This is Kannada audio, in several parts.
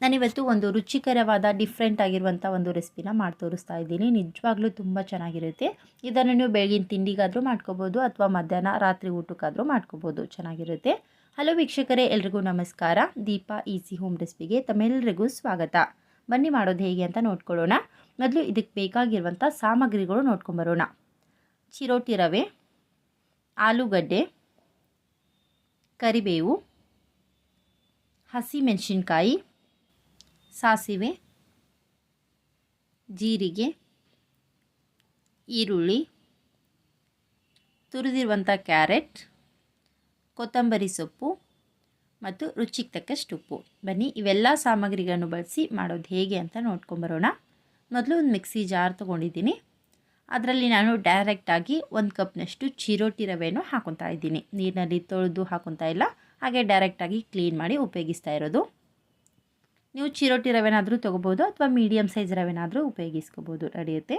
ನಾನಿವತ್ತು ಒಂದು ರುಚಿಕರವಾದ ಡಿಫ್ರೆಂಟ್ ಆಗಿರುವಂಥ ಒಂದು ರೆಸಿಪಿನ ಮಾಡಿ ತೋರಿಸ್ತಾ ಇದ್ದೀನಿ. ನಿಜವಾಗ್ಲೂ ತುಂಬ ಚೆನ್ನಾಗಿರುತ್ತೆ. ಇದನ್ನು ನೀವು ಬೆಳಗಿನ ತಿಂಡಿಗಾದರೂ ಮಾಡ್ಕೋಬೋದು ಅಥವಾ ಮಧ್ಯಾಹ್ನ ರಾತ್ರಿ ಊಟಕ್ಕಾದರೂ ಮಾಡ್ಕೋಬೋದು. ಚೆನ್ನಾಗಿರುತ್ತೆ. ಹಲೋ ವೀಕ್ಷಕರೇ, ಎಲ್ರಿಗೂ ನಮಸ್ಕಾರ. ದೀಪಾ ಈಸಿ ಹೋಮ್ ರೆಸಿಪಿಗೆ ತಮ್ಮೆಲ್ಲರಿಗೂ ಸ್ವಾಗತ. ಬನ್ನಿ ಮಾಡೋದು ಹೇಗೆ ಅಂತ ನೋಡ್ಕೊಳ್ಳೋಣ. ಮೊದಲು ಇದಕ್ಕೆ ಬೇಕಾಗಿರುವಂಥ ಸಾಮಗ್ರಿಗಳು ನೋಡ್ಕೊಂಬರೋಣ ಚಿರೋಟಿ ರವೆ, ಆಲೂಗಡ್ಡೆ, ಕರಿಬೇವು, ಹಸಿಮೆಣಸಿನ್ಕಾಯಿ ಸಾಸಿವೆ, ಜೀರಿಗೆ, ಈರುಳ್ಳಿ, ತುರಿದಿರುವಂಥ ಕ್ಯಾರೆಟ್, ಕೊತ್ತಂಬರಿ ಸೊಪ್ಪು ಮತ್ತು ರುಚಿಗೆ ತಕ್ಕಷ್ಟು ಉಪ್ಪು. ಬನ್ನಿ, ಇವೆಲ್ಲ ಸಾಮಗ್ರಿಗಳನ್ನು ಬಳಸಿ ಮಾಡೋದು ಹೇಗೆ ಅಂತ ನೋಡ್ಕೊಂಬರೋಣ ಮೊದಲು ಒಂದು ಮಿಕ್ಸಿ ಜಾರ್ ತೊಗೊಂಡಿದ್ದೀನಿ. ಅದರಲ್ಲಿ ನಾನು ಡೈರೆಕ್ಟಾಗಿ ಒಂದು ಕಪ್ನಷ್ಟು ಚಿರೋಟಿ ರವೆಯನ್ನು ಹಾಕೊತಾ ಇದ್ದೀನಿ. ನೀರಿನಲ್ಲಿ ತೊಳೆದು ಹಾಕೊತಾ ಇಲ್ಲ. ಹಾಗೆ ಡೈರೆಕ್ಟಾಗಿ ಕ್ಲೀನ್ ಮಾಡಿ ಉಪಯೋಗಿಸ್ತಾ ಇರೋದು. ನೀವು ಚಿರೋಟಿ ರವೆನಾದರೂ ತೊಗೋಬೋದು ಅಥವಾ ಮೀಡಿಯಮ್ ಸೈಜ್ ರವೆನಾದರೂ ಉಪಯೋಗಿಸ್ಕೋಬೋದು. ನಡೆಯುತ್ತೆ.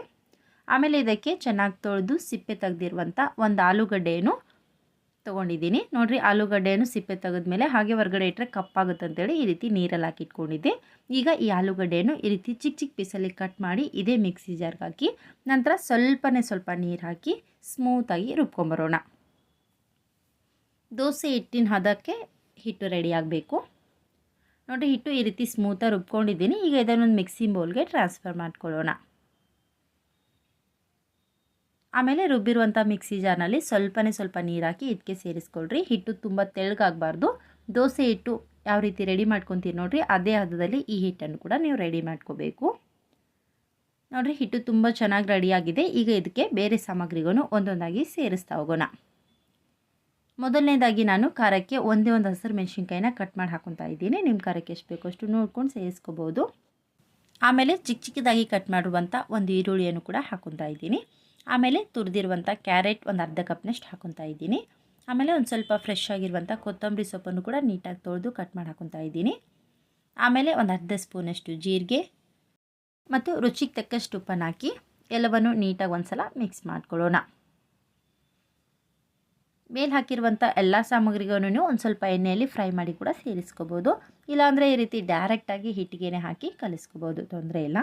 ಆಮೇಲೆ ಇದಕ್ಕೆ ಚೆನ್ನಾಗಿ ತೊಳೆದು ಸಿಪ್ಪೆ ತೆಗೆದಿರುವಂಥ ಒಂದು ಆಲೂಗಡ್ಡೆಯನ್ನು ತೊಗೊಂಡಿದ್ದೀನಿ. ನೋಡಿರಿ, ಆಲೂಗಡ್ಡೆಯನ್ನು ಸಿಪ್ಪೆ ತೆಗೆದ್ಮೇಲೆ ಹಾಗೆ ಹೊರಗಡೆ ಇಟ್ಟರೆ ಕಪ್ಪಾಗುತ್ತೆ ಅಂತೇಳಿ ಈ ರೀತಿ ನೀರಲ್ಲಿ ಹಾಕಿಟ್ಕೊಂಡಿದ್ದೆ. ಈಗ ಈ ಆಲೂಗಡ್ಡೆಯನ್ನು ಈ ರೀತಿ ಚಿಕ್ಕ ಚಿಕ್ಕ ಪೀಸಲ್ಲಿ ಕಟ್ ಮಾಡಿ ಇದೇ ಮಿಕ್ಸಿ ಜಾರ್ಗೆ ಹಾಕಿ ನಂತರ ಸ್ವಲ್ಪನೇ ಸ್ವಲ್ಪ ನೀರು ಹಾಕಿ ಸ್ಮೂತಾಗಿ ರುಬ್ಕೊಂಬರೋಣ. ದೋಸೆ ಹಿಟ್ಟಿನ ಹದಕ್ಕೆ ಹಿಟ್ಟು ರೆಡಿ ಆಗಬೇಕು. ನೋಡಿರಿ ಹಿಟ್ಟು ಈ ರೀತಿ ಸ್ಮೂತಾಗಿ ರುಬ್ಕೊಂಡಿದ್ದೀನಿ. ಈಗ ಇದನ್ನೊಂದು ಮಿಕ್ಸಿ ಬೌಲ್ಗೆ ಟ್ರಾನ್ಸ್ಫರ್ ಮಾಡ್ಕೊಳ್ಳೋಣ. ಆಮೇಲೆ ರುಬ್ಬಿರುವಂಥ ಮಿಕ್ಸಿ ಜಾರ್ನಲ್ಲಿ ಸ್ವಲ್ಪನೇ ಸ್ವಲ್ಪ ನೀರು ಹಾಕಿ ಇದಕ್ಕೆ ಸೇರಿಸ್ಕೊಳ್ರಿ. ಹಿಟ್ಟು ತುಂಬ ತೆಳ್ಳಗಾಗಬಾರ್ದು. ದೋಸೆ ಹಿಟ್ಟು ಯಾವ ರೀತಿ ರೆಡಿ ಮಾಡ್ಕೊತೀರಿ ನೋಡಿರಿ, ಅದೇ ಹದದಲ್ಲಿ ಈ ಹಿಟ್ಟನ್ನು ಕೂಡ ನೀವು ರೆಡಿ ಮಾಡ್ಕೋಬೇಕು. ನೋಡಿರಿ, ಹಿಟ್ಟು ತುಂಬ ಚೆನ್ನಾಗಿ ರೆಡಿಯಾಗಿದೆ ಈಗ ಇದಕ್ಕೆ ಬೇರೆ ಸಾಮಗ್ರಿಗೂ ಒಂದೊಂದಾಗಿ ಸೇರಿಸ್ತಾ ಹೋಗೋಣ. ಮೊದಲನೇದಾಗಿ ನಾನು ಖಾರಕ್ಕೆ ಒಂದೇ ಒಂದು ಹಸಿರು ಮೆಣಸಿನ್ಕಾಯಿನ ಕಟ್ ಮಾಡಿ ಹಾಕೊತಾ ಇದ್ದೀನಿ. ನಿಮ್ಮ ಖಾರಕ್ಕೆ ಎಷ್ಟು ಬೇಕೋ ಅಷ್ಟು ನೋಡ್ಕೊಂಡು ಸೇರಿಸ್ಕೋಬೋದು. ಆಮೇಲೆ ಚಿಕ್ಕ ಚಿಕ್ಕದಾಗಿ ಕಟ್ ಮಾಡುವಂಥ ಒಂದು ಈರುಳ್ಳಿಯನ್ನು ಕೂಡ ಹಾಕೊತಾ ಇದ್ದೀನಿ. ಆಮೇಲೆ ತುರಿದಿರುವಂಥ ಕ್ಯಾರೆಟ್ ಒಂದು ಅರ್ಧ ಕಪ್ನಷ್ಟು ಹಾಕೊತಾ ಇದ್ದೀನಿ. ಆಮೇಲೆ ಒಂದು ಸ್ವಲ್ಪ ಫ್ರೆಶ್ ಆಗಿರುವಂಥ ಕೊತ್ತಂಬರಿ ಸೊಪ್ಪನ್ನು ಕೂಡ ನೀಟಾಗಿ ತೊಳೆದು ಕಟ್ ಮಾಡಿ ಹಾಕೊತಾ ಇದ್ದೀನಿ. ಆಮೇಲೆ ಒಂದು ಅರ್ಧ ಸ್ಪೂನಷ್ಟು ಜೀರಿಗೆ ಮತ್ತು ರುಚಿಗೆ ತಕ್ಕಷ್ಟು ಉಪ್ಪನ್ನು ಹಾಕಿ ಎಲ್ಲವನ್ನು ನೀಟಾಗಿ ಒಂದು ಸಲ ಮಿಕ್ಸ್ ಮಾಡ್ಕೊಳ್ಳೋಣ. ಮೇಲೆ ಹಾಕಿರುವಂಥ ಎಲ್ಲ ಸಾಮಗ್ರಿಗಳನ್ನು ಒಂದು ಸ್ವಲ್ಪ ಎಣ್ಣೆಯಲ್ಲಿ ಫ್ರೈ ಮಾಡಿ ಕೂಡ ಸೇರಿಸ್ಕೋಬೋದು. ಇಲ್ಲಾಂದರೆ ಈ ರೀತಿ ಡೈರೆಕ್ಟಾಗಿ ಹಿಟ್ಟಿಗೆನೆ ಹಾಕಿ ಕಲಿಸ್ಕೋಬೋದು, ತೊಂದರೆ ಇಲ್ಲ.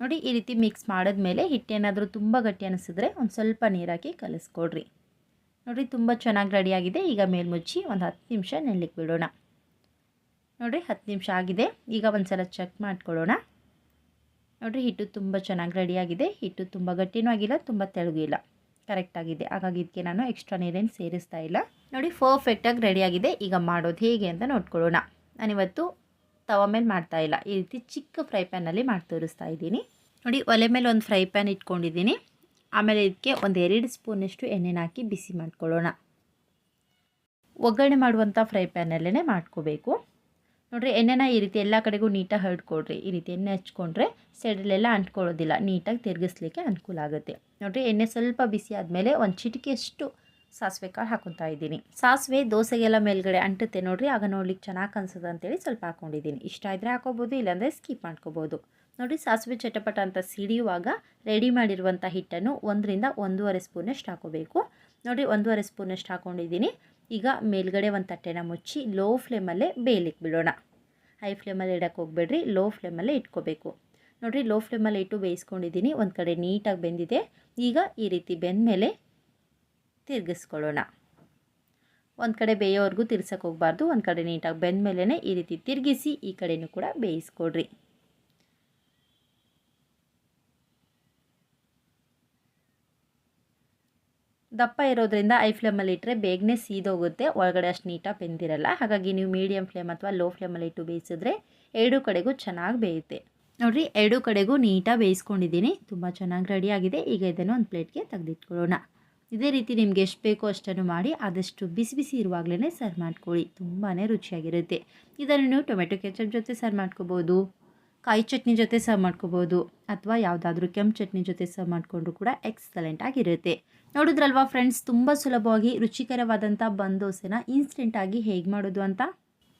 ನೋಡಿ, ಈ ರೀತಿ ಮಿಕ್ಸ್ ಮಾಡಿದ್ಮೇಲೆ ಹಿಟ್ಟೇನಾದರೂ ತುಂಬ ಗಟ್ಟಿ ಅನಿಸಿದ್ರೆ ಒಂದು ಸ್ವಲ್ಪ ನೀರಾಕಿ ಕಲಿಸ್ಕೊಡ್ರಿ. ನೋಡಿ, ತುಂಬ ಚೆನ್ನಾಗಿ ರೆಡಿಯಾಗಿದೆ ಈಗ ಮೇಲ್ಮುಚ್ಚಿ ಒಂದು ಹತ್ತು ನಿಮಿಷ ನೆಲ್ಲಿಕ್ಕೆ ಬಿಡೋಣ. ನೋಡಿರಿ ಹತ್ತು ನಿಮಿಷ ಆಗಿದೆ. ಈಗ ಒಂದು ಸಲ ಚೆಕ್ ಮಾಡ್ಕೊಳ್ಳೋಣ. ನೋಡಿರಿ ಹಿಟ್ಟು ತುಂಬ ಚೆನ್ನಾಗಿ ರೆಡಿಯಾಗಿದೆ ಹಿಟ್ಟು ತುಂಬ ಗಟ್ಟಿನೂ ಆಗಿಲ್ಲ, ತುಂಬ ಇಲ್ಲ. ಕರೆಕ್ಟಾಗಿದೆ ಹಾಗಾಗಿ ಇದಕ್ಕೆ ನಾನು ಎಕ್ಸ್ಟ್ರಾ ನೀರೇನು ಸೇರಿಸ್ತಾ ಇಲ್ಲ. ನೋಡಿ ಪರ್ಫೆಕ್ಟಾಗಿ ರೆಡಿಯಾಗಿದೆ ಈಗ ಮಾಡೋದು ಹೇಗೆ ಅಂತ ನೋಡ್ಕೊಳ್ಳೋಣ. ನಾನಿವತ್ತು ತವ ಮೇಲೆ ಮಾಡ್ತಾ ಇಲ್ಲ. ಈ ರೀತಿ ಚಿಕ್ಕ ಫ್ರೈ ಪ್ಯಾನಲ್ಲಿ ಮಾಡಿ ತೋರಿಸ್ತಾ ಇದ್ದೀನಿ. ನೋಡಿ, ಒಲೆ ಮೇಲೆ ಒಂದು ಫ್ರೈ ಪ್ಯಾನ್ ಇಟ್ಕೊಂಡಿದ್ದೀನಿ. ಆಮೇಲೆ ಇದಕ್ಕೆ ಒಂದು ಎರಡು ಸ್ಪೂನಷ್ಟು ಎಣ್ಣೆನ ಹಾಕಿ ಬಿಸಿ ಮಾಡ್ಕೊಳ್ಳೋಣ. ಒಗ್ಗರಣೆ ಮಾಡುವಂಥ ಫ್ರೈ ಪ್ಯಾನಲ್ಲೇ ಮಾಡ್ಕೋಬೇಕು. ನೋಡಿರಿ, ಎಣ್ಣೆನ ಈ ರೀತಿ ಎಲ್ಲ ಕಡೆಗೂ ನೀಟಾಗಿ ಹರಡ್ಕೊಡ್ರಿ. ಈ ರೀತಿ ಎಣ್ಣೆ ಹಚ್ಕೊಂಡ್ರೆ ಸೈಡಲ್ಲೆಲ್ಲ ಅಂಟ್ಕೊಳ್ಳೋದಿಲ್ಲ. ನೀಟಾಗಿ ತಿರುಗಿಸ್ಲಿಕ್ಕೆ ಅನುಕೂಲ ಆಗುತ್ತೆ. ನೋಡಿರಿ, ಎಣ್ಣೆ ಸ್ವಲ್ಪ ಬಿಸಿ ಆದಮೇಲೆ ಒಂದು ಚಿಟಿಕೆಯಷ್ಟು ಸಾಸಿವೆ ಕಾಳು ಹಾಕೊತಾ ಇದ್ದೀನಿ. ಸಾಸಿವೆ, ದೋಸೆಗೆಲ್ಲ ಮೇಲ್ಗಡೆ ಅಂಟುತ್ತೆ ನೋಡಿರಿ. ಆಗ ನೋಡ್ಲಿಕ್ಕೆ ಚೆನ್ನಾಗಿ ಅನ್ಸುತ್ತೆ ಅಂತೇಳಿ ಸ್ವಲ್ಪ ಹಾಕೊಂಡಿದ್ದೀನಿ. ಇಷ್ಟ ಇದ್ದರೆ ಹಾಕೋಬೋದು, ಇಲ್ಲಾಂದರೆ ಸ್ಕಿಪ್ ಮಾಡ್ಕೋಬೋದು. ನೋಡಿ ಸಾಸಿವೆ ಚಟಪಟ ಅಂತ ಸಿಡಿಯುವಾಗ ರೆಡಿ ಮಾಡಿರುವಂಥ ಹಿಟ್ಟನ್ನು ಒಂದರಿಂದ ಒಂದೂವರೆ ಸ್ಪೂನಷ್ಟು ಹಾಕೋಬೇಕು. ನೋಡಿ ಒಂದೂವರೆ ಸ್ಪೂನಷ್ಟು ಹಾಕ್ಕೊಂಡಿದ್ದೀನಿ ಈಗ ಮೇಲ್ಗಡೆ ಒಂದು ತಟ್ಟೆನ ಮುಚ್ಚಿ ಲೋ ಫ್ಲೇಮಲ್ಲೇ ಬೇಯಲಿಕ್ಕೆ ಬಿಡೋಣ. ಹೈ ಫ್ಲೇಮಲ್ಲಿ ಇಡೋಕ್ಕೆ ಹೋಗ್ಬೇಡ್ರಿ ಲೋ ಫ್ಲೇಮಲ್ಲೇ ಇಟ್ಕೋಬೇಕು. ನೋಡಿರಿ ಲೋ ಫ್ಲೇಮಲ್ಲಿ ಇಟ್ಟು ಬೇಯಿಸ್ಕೊಂಡಿದ್ದೀನಿ ಒಂದು ಕಡೆ ನೀಟಾಗಿ ಬೆಂದಿದೆ. ಈಗ ಈ ರೀತಿ ಬೆಂದಮೇಲೆ ತಿರುಗಿಸ್ಕೊಳ್ಳೋಣ. ಒಂದು ಕಡೆ ಬೇಯೋವರೆಗೂ ತಿರ್ಸಕ್ಕೆ ಹೋಗಬಾರ್ದು, ಒಂದು ಕಡೆ ನೀಟಾಗಿ ಬೆಂದ ಮೇಲೇ ಈ ರೀತಿ ತಿರುಗಿಸಿ ಈ ಕಡೆಯೂ ಕೂಡ ಬೇಯಿಸ್ಕೊಡ್ರಿ. ದಪ್ಪ ಇರೋದ್ರಿಂದ ಐ ಫ್ಲೇಮಲ್ಲಿ ಇಟ್ಟರೆ ಬೇಗನೆ ಸೀದೋಗುತ್ತೆ. ಒಳಗಡೆ ಅಷ್ಟು ನೀಟಾಗಿ ಬೆಂದಿರಲ್ಲ. ಹಾಗಾಗಿ ನೀವು ಮೀಡಿಯಮ್ ಫ್ಲೇಮ್ ಅಥವಾ ಲೋ ಫ್ಲೇಮಲ್ಲಿ ಇಟ್ಟು ಬೇಯಿಸಿದ್ರೆ ಎರಡು ಕಡೆಗೂ ಚೆನ್ನಾಗಿ ಬೇಯುತ್ತೆ. ನೋಡಿರಿ, ಎರಡು ಕಡೆಗೂ ನೀಟಾಗಿ ಬೇಯಿಸ್ಕೊಂಡಿದ್ದೀನಿ. ತುಂಬ ಚೆನ್ನಾಗಿ ರೆಡಿಯಾಗಿದೆ ಈಗ ಇದನ್ನು ಒಂದು ಪ್ಲೇಟ್ಗೆ ತೆಗೆದಿಟ್ಕೊಳ್ಳೋಣ. ಇದೇ ರೀತಿ ನಿಮ್ಗೆ ಎಷ್ಟು ಬೇಕೋ ಅಷ್ಟನ್ನು ಮಾಡಿ ಆದಷ್ಟು ಬಿಸಿ ಬಿಸಿ ಇರುವಾಗಲೇ ಸರ್ವ್ ಮಾಡ್ಕೊಳ್ಳಿ. ತುಂಬಾ ರುಚಿಯಾಗಿರುತ್ತೆ. ಇದನ್ನು ನೀವು ಟೊಮೆಟೊ ಕೆಚಪ್ ಜೊತೆ ಸರ್ವ್ ಮಾಡ್ಕೋಬೋದು. ಕಾಯಿ ಚಟ್ನಿ ಜೊತೆ ಸರ್ವ್ ಮಾಡ್ಕೋಬೋದು ಅಥವಾ ಯಾವುದಾದ್ರೂ ಕೆಂಪು ಚಟ್ನಿ ಜೊತೆ ಸರ್ವ್ ಮಾಡಿಕೊಂಡ್ರು ಕೂಡ ಎಕ್ಸಲೆಂಟ್ ಆಗಿರುತ್ತೆ. ನೋಡಿದ್ರಲ್ವಾ ಫ್ರೆಂಡ್ಸ್ ತುಂಬ ಸುಲಭವಾಗಿ ರುಚಿಕರವಾದಂಥ ಬಂದ್ ದೋಸೆನ ಇನ್ಸ್ಟೆಂಟಾಗಿ ಹೇಗೆ ಮಾಡೋದು ಅಂತ?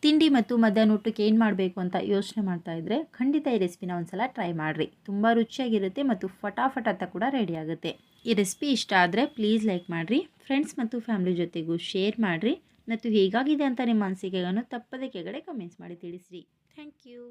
ತಿಂಡಿ ಮತ್ತು ಮಧ್ಯಾಹ್ನ ಊಟಕ್ಕೆ ಏನು ಮಾಡಬೇಕು ಅಂತ ಯೋಚನೆ ಮಾಡ್ತಾ ಇದ್ದರೆ ಖಂಡಿತ ಈ ರೆಸಿಪಿನ ಒಂದ್ಸಲ ಟ್ರೈ ಮಾಡಿರಿ. ತುಂಬ ರುಚಿಯಾಗಿರುತ್ತೆ ಮತ್ತು ಫಟಾಫಟ್ ಅಂತ ಕೂಡ ರೆಡಿ ಆಗುತ್ತೆ. ಈ ರೆಸಿಪಿ ಇಷ್ಟ ಆದರೆ ಪ್ಲೀಸ್ ಲೈಕ್ ಮಾಡಿರಿ. ಫ್ರೆಂಡ್ಸ್ ಮತ್ತು ಫ್ಯಾಮಿಲಿ ಜೊತೆಗೂ ಶೇರ್ ಮಾಡಿರಿ. ಮತ್ತು ಹೇಗಾಗಿದೆ ಅಂತ ನಿಮ್ಮ ಅನಿಸಿಕೆಗಳನ್ನು ತಪ್ಪದೆ ಕೆಳಗಡೆ ಕಮೆಂಟ್ಸ್ ಮಾಡಿ ತಿಳಿಸ್ರಿ. Thank you